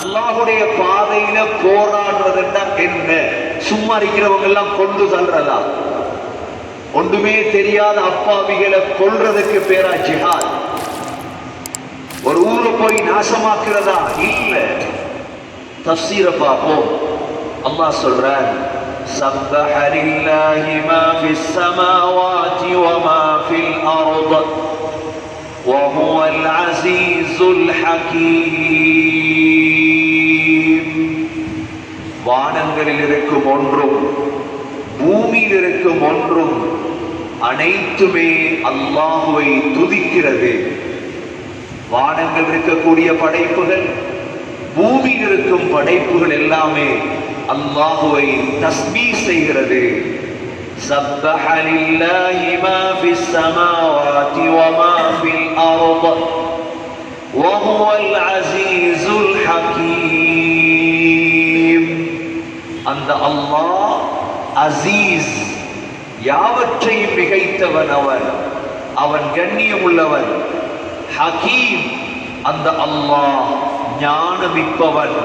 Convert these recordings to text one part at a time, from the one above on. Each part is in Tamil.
அல்லாஹுடைய பாதையில போராடுறதுன்னா என்ன சும்மா இருக்கிறவங்க எல்லாம் கொண்டு தள்ளுறதா ஒன்றுமே தெரியாத அப்பாவிகளை கொல்றதுக்கு பேரா ஜிஹாத் ஒரு ஊரை போய் நாசமாக்குறதா இல்ல தப்சீரை பார்ப்போம் அல்லாஹ் சொல்றான் سبح لله ما في السماوات وما في الأرض وهو العزيز الحكيم வானங்களில் இருக்கும் ஒன்றும் பூமியில் இருக்கும் ஒன்றும் அனைத்துமே அல்லாஹுவை துதிக்கிறது வானங்கள் இருக்கக்கூடிய படைப்புகள் பூமியில் இருக்கும் படைப்புகள் எல்லாமே அல்லாஹுவை தஸ்மீ செய்கிறது سبح لله ما في السماوات وما في الأرض وهو العزيز الحكيم அந்த அல்லாஹ் அசீஸ் யாவற்றையும் மிகைத்தவன் அவன் அவன் கண்ணியம் உள்ளவன் ஹகீம் அந்த அல்லாஹ் ஞானமிப்பவன்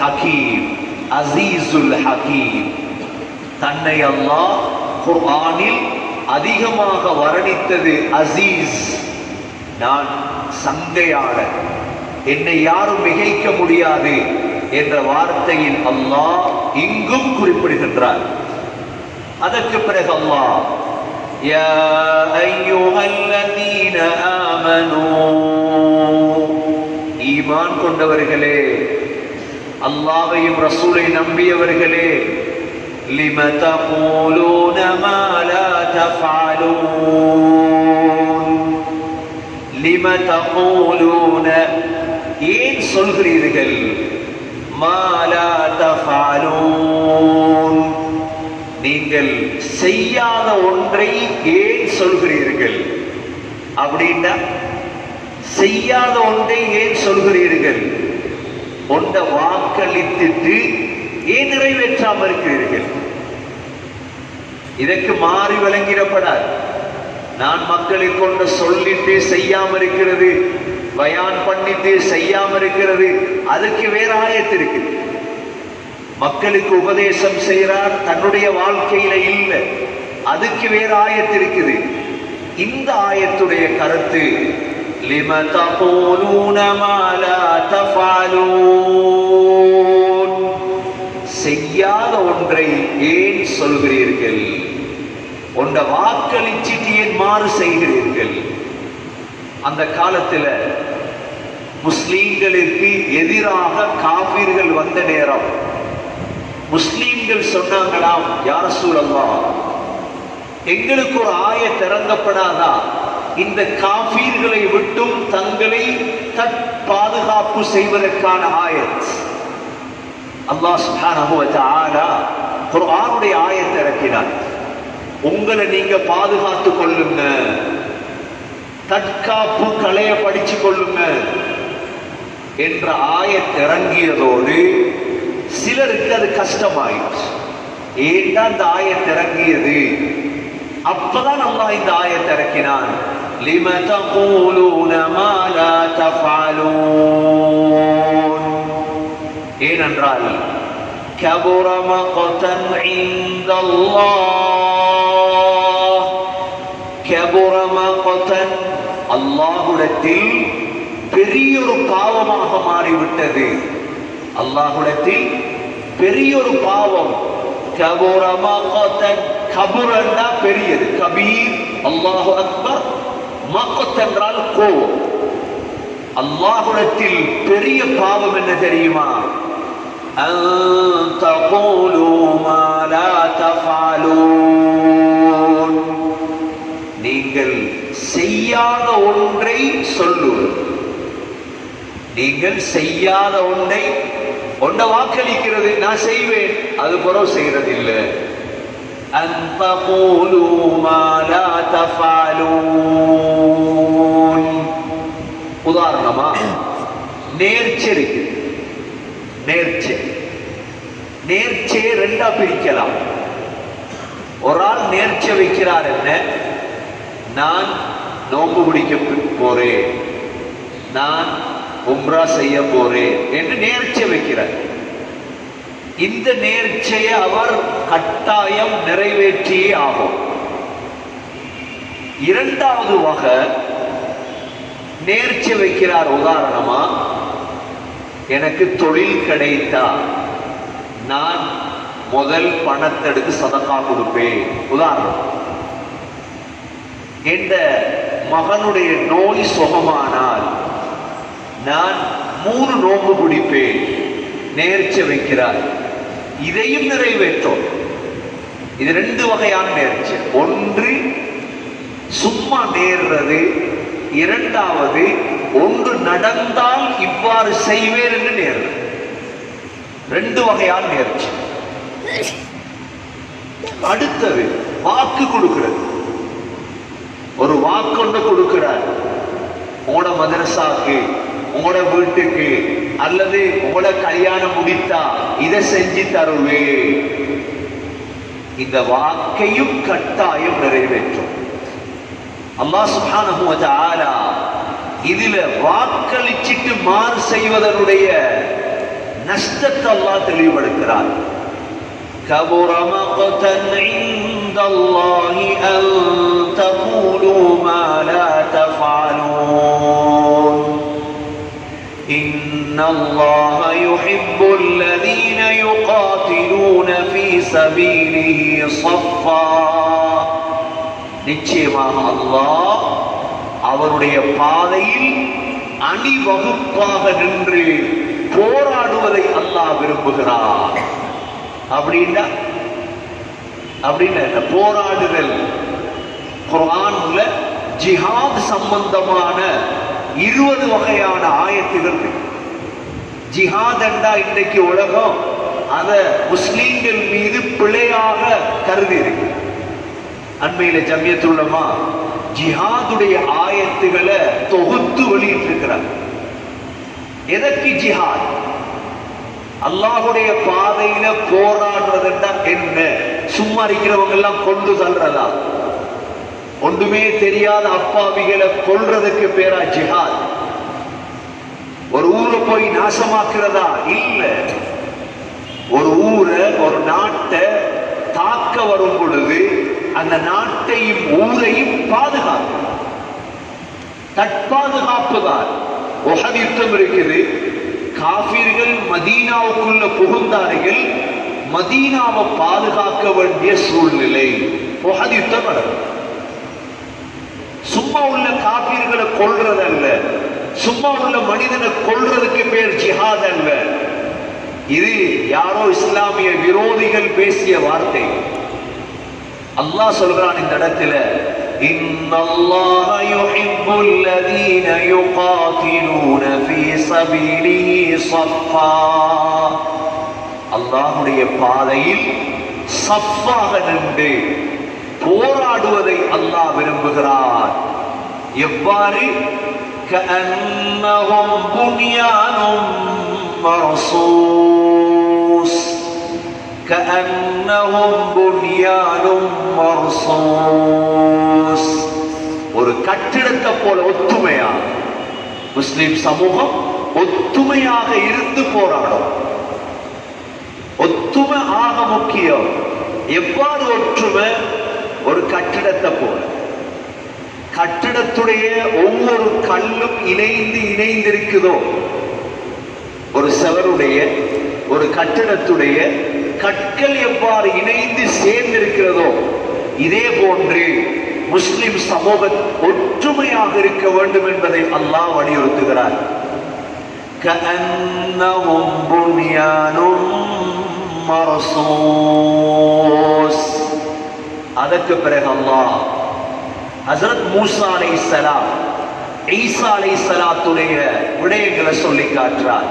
ஹகீம் அசீசுல் ஹகீம் தன்னை அல்லாஹ் குர்ஆனில் அதிகமாக வர்ணித்தது அசீஸ் நான் சங்கையாளர் என்னை யாரும் மிகைக்க முடியாது என்ற வார்த்தையில் அல்லாஹ் இங்கும் குறிப்பிடுகின்றார் அதற்கு பிறகு அல்லாஹ் يا أيها الذين آمنوا ஈமான் கொண்டவர்களே அல்லாஹ்வையும் ரசூலை நம்பியவர்களே لم تقولون ما لا تفعلون لم تقولون ஏன் சொல்கிறீர்கள் ما لا تفعلون நீங்கள் செய்யாத ஒன்றை ஏன் சொல்கிறீர்கள் அப்படின்னா செய்யாத ஒன்றை ஏன் சொல்கிறீர்கள் ஒன்றை வாக்களித்துட்டு ஏன் நிறைவேற்றாமல் இருக்கிறீர்கள் இதற்கு மாறி வழங்கிடப்படாது நான் மக்களை கொண்டு சொல்லிட்டு செய்யாம இருக்கிறது பயான் பண்ணிட்டு செய்யாம இருக்கிறது அதற்கு வேற ஆயத்து இருக்கு மக்களுக்கு உபதேசம் செய்கிறார் தன்னுடைய வாழ்க்கையில இல்லை அதுக்கு வேற ஆயத்து இருக்குது. இந்த ஆயத்துடைய கருத்து லிம தபோலூன மாலா தபாலூ செய்யாத ஒன்றை ஏன் சொல்கிறீர்கள்? உண்ட வாக்களிச்சிட்டு ஏன் மாறு செய்கிறீர்கள். அந்த காலத்தில் முஸ்லீம்களுக்கு எதிராக காபீர்கள் வந்த நேரம். முஸ்லீம்கள் சொன்னாங்களாம் யார சூழல்லாம் எங்களுக்கு ஒரு ஆய திறந்தப்படாதா இந்த காபீர்களை விட்டும் தங்களை தற்பாதுகாப்பு செய்வதற்கான ஆயத். அல்லாஹ் சுப்ஹானஹு வ தஆலா குர்ஆனுடைய ஆயத்தை இறக்கினார் உங்களை நீங்க பாதுகாத்து கொள்ளுங்க தற்காப்பு கலைய படிச்சு கொள்ளுங்க என்ற ஆயத் இறங்கியதோடு சிலருக்கு அது கஷ்டமாயிடுச்சு ஏன்டா இந்த ஆயத் இறங்கியது அப்பதான் அல்லாஹ் இந்த ஆயத் இறக்கினான் لم تقولون ما لا تفعلون ஏனென்றால் كبر مقتا عند الله كبر مقتا அல்லாஹுடத்தில் பெரிய ஒரு பாவமாக மாறிவிட்டது அல்லாஹுடத்தில் பெரிய ஒரு பாவம் கபுர மகத்தன் கபுரன்னா பெரியது கபீர் அல்லாஹு அக்பர் மகத் என்றால் கோவம் அல்லாஹுடத்தில் பெரிய பாவம் என்ன தெரியுமா أن تقولوا ما لا تفعلون நீங்கள் செய்யாத ஒன்றை சொல்லுவது நீங்கள் செய்யாத ஒன்றை ஒன்றை வாக்களிக்கிறது நான் செய்வேன் அது புறவு செய்யறது இல்லை أن تقولوا ما لا تفعلون உதாரணமா நேர்ச்சி இருக்கு நேர்ச்சி. நேர்ச்சியை ரெண்டா பிரிக்கலாம். ஒரு ஆள் நேர்ச்சை வைக்கிறார் என்ன? நான் நோன்பு பிடிக்க போறேன். நான் உம்ரா செய்ய போறேன் என்று நேர்ச்சை வைக்கிறார். இந்த நேர்ச்சையை அவர் கட்டாயம் நிறைவேற்றியே ஆகும். இரண்டாவது வகை நேர்ச்சி வைக்கிறார் உதாரணமா எனக்கு தொழில் கிடைத்தா நான் முதல் பணத்தெடுத்து சதக்கா கொடுப்பேன். உதாரணம். என்ற மகனுடைய நோய் சுகமானால் நான் மூணு நோம்பு பிடிப்பேன் நேர்ச்சி வைக்கிறார் இதையும் நிறைவேற்றும். இது ரெண்டு வகையான நேர்ச்சி. ஒன்று சும்மா நேர்றது. இரண்டாவது ஒன்று நடந்தால் இவ்வாறு செய்வேன் என்று நேர்றது ரெண்டு வகையால் நேர்ச்சி. அடுத்தது வாக்கு கொடுக்கிறது. ஒரு வாக்கொண்டு கொடுக்கிறார். உங்களோட மதரசாக்கு உங்களோட வீட்டுக்கு அல்லது உங்களோட கல்யாணம் முடித்தா இதை செஞ்சு தருவே. இந்த வாக்கையும் கட்டாயம் நிறைவேற்றும். அல்லாஹ் சுஹானஹு வதஆலா இதுல வாக்களிச்சிட்டு மாறு செய்வதனுடைய நஷ்டத்தை அல்லாஹ் தெளிவுபடுத்துகிறார் كبر مقتا عند الله أن تقولوا ما لا تفعلون إن الله يحب الذين يقاتلون في سبيله صفا நிச்சயமாக அல்லாஹ் அவருடைய பாதையில் அணிவகுப்பாக நின்று போராடுவதை அல்லாஹ் விரும்புகிறார். அப்படின்னா அப்படின்னு போராடுதல். குரான்ல ஜிஹாத் சம்பந்தமான இருபது வகையான ஆயத்துகள் ஜிஹாத் என்றா இன்றைக்கு உலகம் அதை முஸ்லீம்கள் மீது பிழையாக கருதி இருக்கு. அண்மையில ஜமியத்துள்ளமா ஜிஹாதுடைய ஆயத்துகளை தொகுத்து வெளியிட்டிருக்கிறார். எதற்கு ஜிஹாத்? அல்லாஹுடைய பாதையில போராடுறதுன்னா என்ன? சும்மா இருக்கிறவங்க எல்லாம் கொண்டு தள்ளுறதா ஒன்றுமே தெரியாத அப்பாவிகளை கொல்றதுக்கு பேரா ஜிஹாத்? ஒரு ஊரை போய் நாசமாக்குறதா? இல்ல. ஒரு ஊரை ஒரு நாட்டை தாக்க வரும் பொழுது அந்த நாட்டையும் ஊரையும் பாதுகாக்கும். தற்பாதுகாப்பு தான் யுத்தம் இருக்குது. காபிர்கள் மதீனாவுக்குள்ள புகுந்தார்கள். மதீனாவை பாதுகாக்க வேண்டிய சூழ்நிலை. உஹத் யுத்தம் நடக்கும் சும்மா உள்ள காபீர்களை கொள்றதல்ல சும்மா உள்ள மனிதனை கொல்றதுக்கு பேர் ஜிஹாத் அல்ல. இது யாரோ இஸ்லாமிய விரோதிகள் பேசிய வார்த்தை. அல்லாஹ் சொல்றான் இந்த இடத்துல إن الله يحب الذين يقاتلون في سبيله صفا அல்லாஹ்வுடைய பாதையில் சஃப்பாக நின்று போராடுவதை அல்லாஹ் விரும்புகிறார் எவ்வாறு كأنهم بنيان مرصوص كأنهم بنيان مرصوص ஒரு கட்டிடத்தை போல ஒத்துமையா முஸ்லிம் சமூகம் ஒத்துமையாக இருந்து போராடும். ஒத்துமை ஆக முக்கியம். எவ்வாறு ஒற்றுமை? ஒரு கட்டிடத்தை போல. கட்டிடத்துடைய ஒவ்வொரு கல்லும் இணைந்து இணைந்திருக்குதோ? ஒரு செவருடைய ஒரு கட்டிடத்துடைய கற்கள் எவ்வாறு இணைந்து சேர்ந்திருக்கிறதோ இதே போன்று முஸ்லிம் சமூக ஒற்றுமையாக இருக்க வேண்டும் என்பதை அல்லாஹ் வலியுறுத்துகிறார். அதற்கு பிறகு அல்லாஹ் ஹசரத் மூசா அலை சலாம் ஈசா அலை சலாத்துடைய விடயங்களை சொல்லி காட்டுறார்.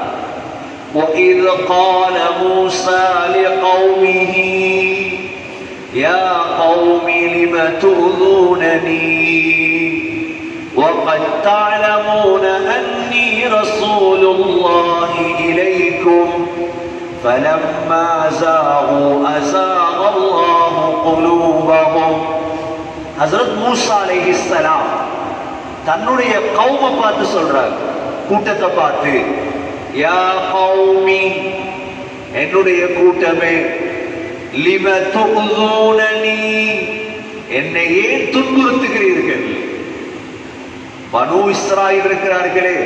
وإذ قال موسى لقومه يا قوم لم تؤذونني وقد تعلمون أني رسول الله إليكم فلما زاغوا أزاغ الله قلوبهم ஹசரத் மூசா அலைஹிஸ்ஸலாம் தன்னுடைய கௌம பார்த்து சொல்றாங்க கூட்டத்தை பார்த்து யா கௌமி என்னுடைய கூட்டமே லிம துகுனனி என்னை ஏன் துன்புறுத்துகிறீர்கள்? பனு இஸ்ராயில் இருக்கிறார்களே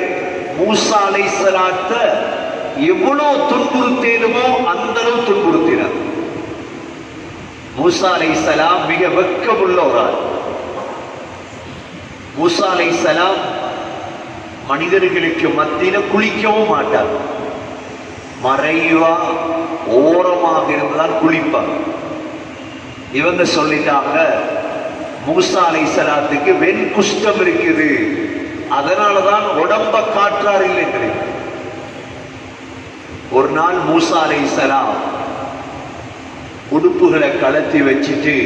மூசா சலாத்த எவ்வளவு துன்புறுத்தேனுமோ அந்த அளவு துன்புறுத்தினார். மூசா சலாம் மிக வெக்கமுள்ள ஒரு ஆள் மூசா மனிதர்களுக்கு மத்தியில குளிக்கவும் மாட்டார். மறைவா ஓரமாக இருந்தால் குளிப்பார். இவங்க சொல்லிட்டாங்க மூசா அலைஹிஸ்ஸலாத்துக்கு வெண் குஷ்டம் இருக்குது. அதனாலதான் உடம்ப காற்றார் இல்லைங்கிறேன் ஒரு நாள் மூசா அலைஹிஸ்ஸலாம் உடுப்புகளை கலத்தி வச்சுட்டு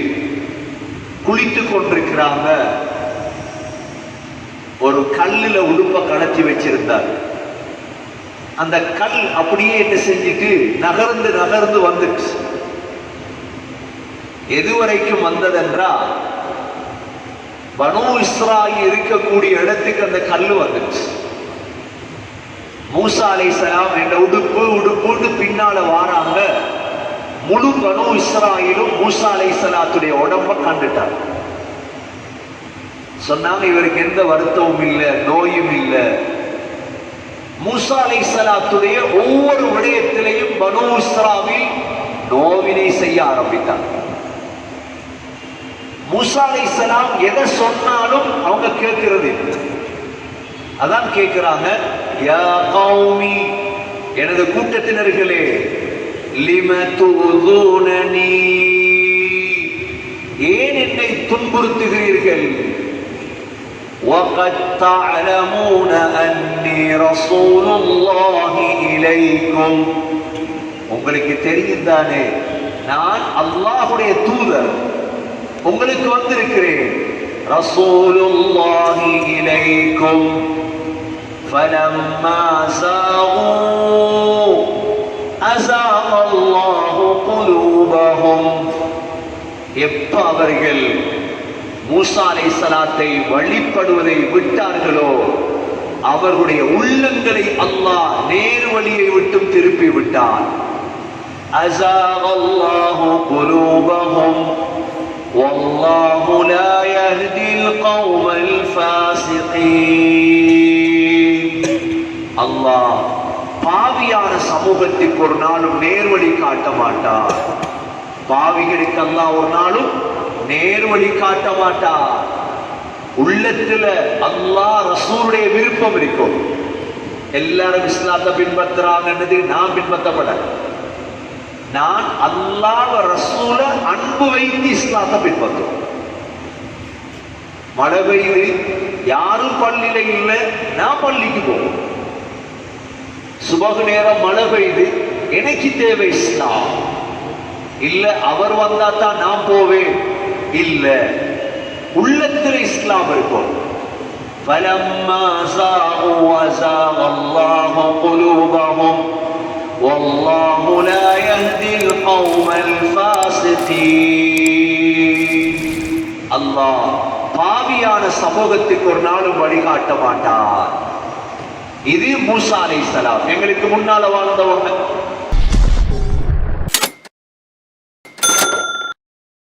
குளித்து கொண்டிருக்கிறாங்க. ஒரு கல்லில் உடுப்பை கலத்தி வச்சிருந்தார். அந்த கல் அப்படியே என்ன செஞ்சுட்டு நகர்ந்து நகர்ந்து வந்துச்சு. எதுவரைக்கும் வந்ததென்றா பனு இஸ்ராயி இருக்கக்கூடிய இடத்துக்கு அந்த கல் வந்துச்சு. மூசா அலைஹிஸ்ஸலாம் என்ற உடுப்பு உடுப்புன்னு பின்னால வாராங்க. முழு பனு இஸ்ராயிலும் மூசா அலைஹிஸ்ஸலாத்துடைய உடம்ப கண்டுட்டார் சொன்னாங்க இவருக்கு எந்த வருத்தமும் இல்லை நோயும் இல்லை. மூசா சலாத்துடைய ஒவ்வொரு விடயத்திலையும் பனு இஸ்ராவில் நோவினை செய்ய ஆரம்பித்தார். மூசா சலாம் எதை சொன்னாலும் அவங்க கேட்கிறது. அதான் கேட்கிறாங்க எனது கூட்டத்தினர்களே லிம ஏன் என்னை துன்புறுத்துகிறீர்கள்? وقد تعلمون أني رسول الله إليكم உங்களுக்கு தெரியும் தானே நான் அல்லாஹுடைய தூதர் உங்களுக்கு வந்திருக்கிறேன் ரசூலுல்லாஹி இலைக்கும் فلما زاغوا أزاغ الله قلوبهم எப்ப அவர்கள் மூசாலை சலாத்தை வழிபடுவதை விட்டார்களோ அவர்களுடைய உள்ளங்களை அல்லாஹ் நேர் வழியை விட்டும் திருப்பி விட்டான். அல்லாஹ் பாவியான சமூகத்திற்கு ஒரு நாளும் நேர்வழி காட்ட மாட்டான். பாவிகளுக்கு அல்லாஹ் ஒரு நாளும் நேர்வழி காட்ட மாட்டார். உள்ளத்துல அல்லாஹ் ரசூலுடைய விருப்பம் இருக்கும். எல்லாரும் இஸ்லாத்தை பின்பற்றுறாங்கன்றது நான் பின்பற்றப்பட நான் அல்லாஹ் ரசூல அன்பு வைத்து இஸ்லாத்தை பின்பற்றும் மழை பெய்யுது யாரும் பள்ளியில இல்லை நான் பள்ளிக்கு போவோம் சுபகு நேரம் மழை பெய்யுது எனக்கு தேவை இஸ்லாம். இல்ல அவர் வந்தா தான் நான் போவேன். இல்ல உள்ளத்தில் இஸ்லாம் இருக்கும் فلما زاغوا وزاغ الله قلوبهم والله لا يهدي القوم الفاسقين அல்லாஹ் பாவியான சமூகத்துக்கு ஒரு நாளும் வழிகாட்ட மாட்டார் இது மூசா அலைஹிஸ்ஸலாம் எங்களுக்கு முன்னால வாழ்ந்தவங்க